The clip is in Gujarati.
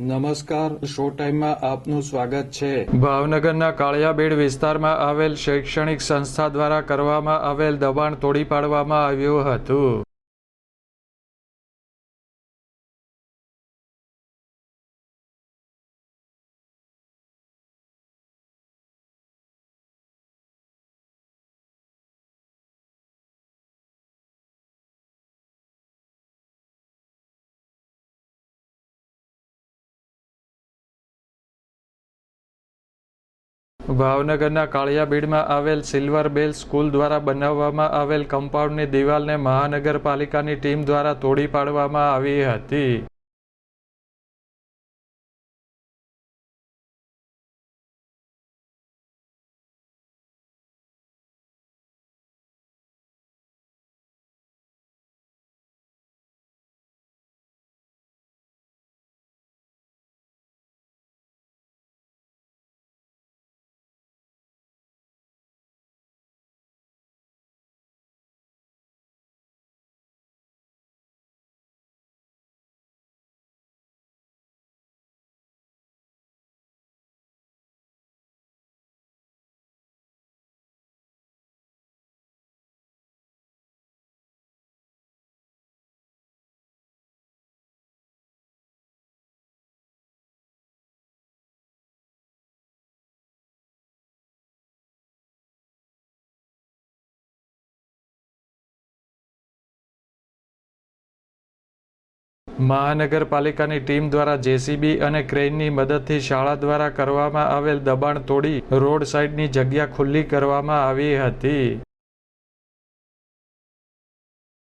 નમસ્કાર શો ટાઈમમાં આપનું સ્વાગત છે. ભાવનગરના કાળિયાબેડ વિસ્તારમાં આવેલ શૈક્ષણિક સંસ્થા દ્વારા કરવામાં આવેલ દબાણ તોડી પાડવામાં આવ્યું હતું. ભાવનગરના કાળિયાબીડમાં આવેલ સિલ્વર બેલ સ્કૂલ દ્વારા બનાવવામાં આવેલ કમ્પાઉન્ડની દિવાલને મહાનગરપાલિકાની ટીમ દ્વારા તોડી પાડવામાં આવી હતી. મહાનગરપાલિકાની ટીમ દ્વારા જેસીબી અને ક્રેનની મદદથી શાળા દ્વારા કરવામાં આવેલ દબાણ તોડી રોડ સાઇડની જગ્યા ખુલ્લી કરવામાં આવી હતી.